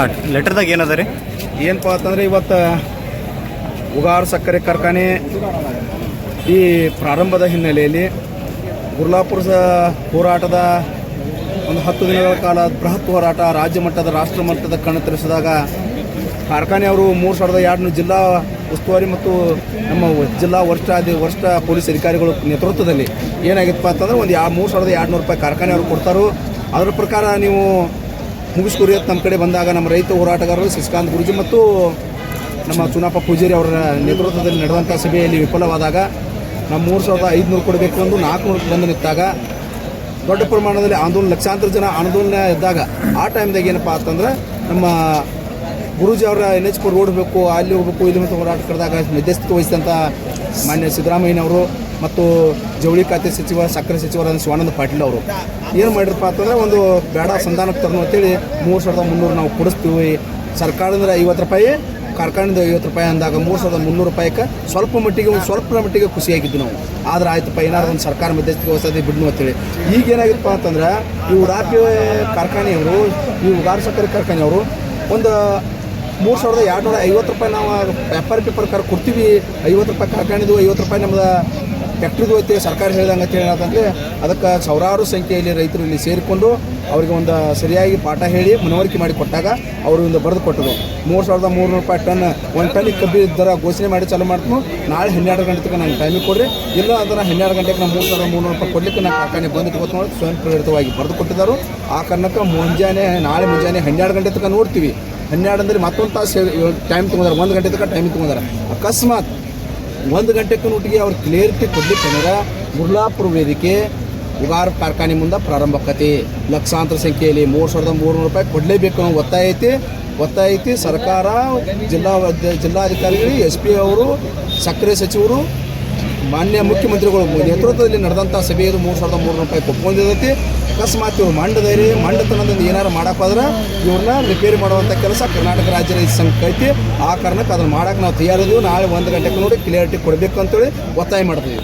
Start ಲೆಟರ್ದಾಗ ಏನದ ರೀ? ಏನಪ್ಪ ಅಂತಂದ್ರೆ ಇವತ್ತು ಉಗಾರ್ ಸಕ್ಕರೆ ಕಾರ್ಖಾನೆ ಈ ಪ್ರಾರಂಭದ ಹಿನ್ನೆಲೆಯಲ್ಲಿ ಗುರ್ಲಾಪುರ ಹೋರಾಟದ ಒಂದು ಹತ್ತು ದಿನಗಳ ಕಾಲ ಬೃಹತ್ ಹೋರಾಟ ರಾಜ್ಯ ಮಟ್ಟದ ರಾಷ್ಟ್ರ ಮಟ್ಟದ ಕಣ್ತರಿಸಿದಾಗ ಕಾರ್ಖಾನೆ ಅವರು ಮೂರು ಸಾವಿರದ ಎರಡು ಜಿಲ್ಲಾ ಉಸ್ತುವಾರಿ ಮತ್ತು ನಮ್ಮ ಜಿಲ್ಲಾ ವರಿಷ್ಠ ಅಧಿ ವರಿಷ್ಠ ಪೊಲೀಸ್ ಅಧಿಕಾರಿಗಳು ನೇತೃತ್ವದಲ್ಲಿ ಏನಾಗಿತ್ತಪ್ಪ ಅಂತಂದ್ರೆ ಒಂದು ಯಾ ಮೂರು ಸಾವಿರದ ಎರಡು ನೂರು ರೂಪಾಯಿ ಕಾರ್ಖಾನೆಯವರು ಕೊಡ್ತಾರೋ. ಅದರ ಪ್ರಕಾರ ನೀವು ಮುಗಿಸ್ಕೊರಿ ಅಂತ ನಮ್ಮ ಕಡೆ ಬಂದಾಗ ನಮ್ಮ ರೈತ ಹೋರಾಟಗಾರರು ಶಶಿಕಾಂತ್ ಗುರುಜಿ ಮತ್ತು ನಮ್ಮ ಚುನಾಪ ಪೂಜಾರಿ ಅವರ ನೇತೃತ್ವದಲ್ಲಿ ನಡೆದಂಥ ಸಭೆಯಲ್ಲಿ ವಿಫಲವಾದಾಗ ನಮ್ಮ ಮೂರು ಸಾವಿರದ ಐದುನೂರು ಕೊಡಬೇಕು ಎಂದು ನಾಲ್ಕುನೂರು ಬಂದು ನಿಂತಾಗ ದೊಡ್ಡ ಪ್ರಮಾಣದಲ್ಲಿ ಆಂದೋಲನ, ಲಕ್ಷಾಂತರ ಜನ ಆಂದೋಲನ ಇದ್ದಾಗ ಆ ಟೈಮ್ದಾಗ ಏನಪ್ಪ ಅಂತಂದ್ರೆ ನಮ್ಮ ಗುರೂಜಿ ಅವರ ಎನ್ ಎಚ್ ಪುರ್ ರೋಡ್ ಬೇಕು, ಅಲ್ಲಿ ಹೋಗ್ಬೇಕು, ಇಲ್ಲಿ ಮತ್ತು ಹೋರಾಟ ಕಡಿದಾಗ ಮಧ್ಯಸ್ಥಿಕೆ ವಹಿಸಿದಂಥ ಮಾನ್ಯ ಸಿದ್ದರಾಮಯ್ಯನವರು ಮತ್ತು ಜವಳಿ ಖಾತೆ ಸಚಿವ, ಸಕ್ಕರೆ ಸಚಿವರಾದ ಶಿವಾನಂದ ಪಾಟೀಲ್ ಅವರು. ಏನು ಮಾಡಿರಪ್ಪ ಅಂತಂದ್ರೆ ಒಂದು ಬೇಡ ಸಂಧಾನಕ್ಕೆ ತರೋಣ ಅಂತೇಳಿ ಮೂರು ಸಾವಿರದ ಮುನ್ನೂರು ನಾವು ಕೊಡಿಸ್ತೀವಿ. ಸರ್ಕಾರದಿಂದ ಐವತ್ತು ರೂಪಾಯಿ, ಕಾರ್ಖಾನೆಯಿಂದ ಐವತ್ತು ರೂಪಾಯಿ ಅಂದಾಗ ಮೂರು ಸಾವಿರದ ಮುನ್ನೂರು ರೂಪಾಯಿಗೆ ಸ್ವಲ್ಪ ಮಟ್ಟಿಗೆ, ಒಂದು ಸ್ವಲ್ಪ ಮಟ್ಟಿಗೆ ಖುಷಿಯಾಗಿದ್ದು ನಾವು. ಆದ್ರೆ ಆಯ್ತಪ್ಪ, ಏನಾದ್ರು ಒಂದು ಸರ್ಕಾರ ಮಧ್ಯಸ್ಥಿಕೆ ಹೊಸದಿ ಬಿಡ್ನು ಅಂತೇಳಿ. ಈಗ ಏನಾಗಿತ್ತಪ್ಪ ಅಂತಂದ್ರೆ ಈ ಉಡಾಪಿ ಕಾರ್ಖಾನೆಯವರು, ಈ ಉಗಾರ್ ಸಕ್ಕರೆ ಕಾರ್ಖಾನೆಯವರು ಒಂದು ಮೂರು ಸಾವಿರದ ಎರಡು ನೂರ ಐವತ್ತು ರೂಪಾಯಿ ನಾವು ವ್ಯಾಪಾರಿ ಪೇಪರ್ ಕರ್ ಕೊಡ್ತೀವಿ. ಐವತ್ತು ರೂಪಾಯಿ ಕಾರ್ಖಾನೆದು ಐವತ್ತು ರೂಪಾಯಿ ನಮ್ಮದು ಫ್ಯಾಕ್ಟ್ರಿದು ಐತೆ, ಸರ್ಕಾರ ಹೇಳಿದಂಗೆ ಅಂತ ಹೇಳತ್ತಂದ್ರೆ ಅದಕ್ಕೆ ಸಾವಿರಾರು ಸಂಖ್ಯೆಯಲ್ಲಿ ರೈತರು ಇಲ್ಲಿ ಸೇರಿಕೊಂಡು ಅವರಿಗೆ ಒಂದು ಸರಿಯಾಗಿ ಪಾಠ ಹೇಳಿ ಮನವರಿಕೆ ಮಾಡಿ ಕೊಟ್ಟಾಗ ಅವರು ಒಂದು ಬರೆದು ಕೊಟ್ಟರು. ಮೂರು ಸಾವಿರದ ಮೂರುನೂರು ರೂಪಾಯಿ ಟನ್, ಒಂದು ಟನ್ ಕಬ್ಬಿ ದರ ಘೋಷಣೆ ಮಾಡಿ ಚಾಲು ಮಾಡ್ತು. ನಾಳೆ ಹನ್ನೆರಡು ಗಂಟೆ ತನಕ ನಂಗೆ ಟೈಮಿಗೆ ಕೊಡ್ರಿ. ಇಲ್ಲ ಅಂದ್ರೆ ಹನ್ನೆರಡು ಗಂಟೆಗೆ ನಾವು ಮೂರು ಸಾವಿರದ ರೂಪಾಯಿ ಕೊಡ್ಲಿಕ್ಕೆ ನಾನು ಕಾರ್ಖಾನೆ ಬಂದು ಇವತ್ತು ಸ್ವಯಂ ಪ್ರೇರಿತವಾಗಿ ಬರೆದು ಕೊಟ್ಟಿದ್ದಾರೆ. ಆ ಕಾರಣಕ್ಕೆ ಮುಂಜಾನೆ, ನಾಳೆ ಮುಂಜಾನೆ ಹನ್ನೆರಡು ಗಂಟೆ ತನಕ ನೋಡ್ತೀವಿ. ಹನ್ನೆರಡು ಅಂದರೆ ಮತ್ತೊಂದು ತಾಸು ಟೈಮ್ ತೊಗೊಂಡಾರೆ, ಒಂದು ಗಂಟೆ ತನಕ ಟೈಮ್ ತೊಗೊಂಡಾರೆ. ಅಕಸ್ಮಾತ್ ಒಂದು ಗಂಟೆಕ್ಕೂ ಒಟ್ಟಿಗೆ ಅವ್ರು ಕ್ಲಿಯರಿಟಿ ಕೊಡ್ಲಿಕ್ಕೆ ಅಂದ್ರೆ ಮುರ್ಲಾಪುರ ವೇದಿಕೆ, ಉಗಾರ ಕಾರ್ಖಾನೆ ಮುಂದೆ ಪ್ರಾರಂಭ ಆಕತಿ. ಲಕ್ಷಾಂತರ ಸಂಖ್ಯೆಯಲ್ಲಿ ಮೂರು ಸಾವಿರದ ಮೂರುನೂರು ರೂಪಾಯಿ ಕೊಡಲೇಬೇಕು ಅನ್ನೋ ಒತ್ತಾಯ ಐತಿ. ಒತ್ತಾಯ ಐತಿ ಸರ್ಕಾರ, ಜಿಲ್ಲಾ ಜಿಲ್ಲಾಧಿಕಾರಿಗಳು, ಎಸ್ ಪಿ ಅವರು, ಸಕ್ಕರೆ ಸಚಿವರು, ಮಾನ್ಯ ಮುಖ್ಯಮಂತ್ರಿಗಳು ನೇತೃತ್ವದಲ್ಲಿ ನಡೆದಂಥ ಸಭೆಯದು ಮೂರು ಸಾವಿರದ ಮೂರುನೂರು ರೂಪಾಯಿ ಕೊಟ್ಕೊಂಡಿದ್ದೈತಿ ಅಕಸ್ಮಾತ್ ಇವ್ರು ಮಂಡದೈರಿ ಮಂಡತನದಿಂದ ಏನಾರು ಮಾಡಕ್ಕಾದ್ರೆ ಇವ್ರನ್ನ ರಿಪೇರಿ ಮಾಡುವಂಥ ಕೆಲಸ ಕರ್ನಾಟಕ ರಾಜ್ಯ ರೈತ ಐತಿ. ಆ ಕಾರಣಕ್ಕೆ ಅದನ್ನು ಮಾಡಕ್ಕೆ ನಾವು ತಯಾರಿದ್ದೀವಿ ನಾಳೆ ಒಂದು ಗಂಟೆಗೆ ನೋಡಿ ಕ್ಲಿಯರಿಟಿ ಕೊಡಬೇಕು ಅಂತೇಳಿ ಒತ್ತಾಯ ಮಾಡ್ತೀವಿ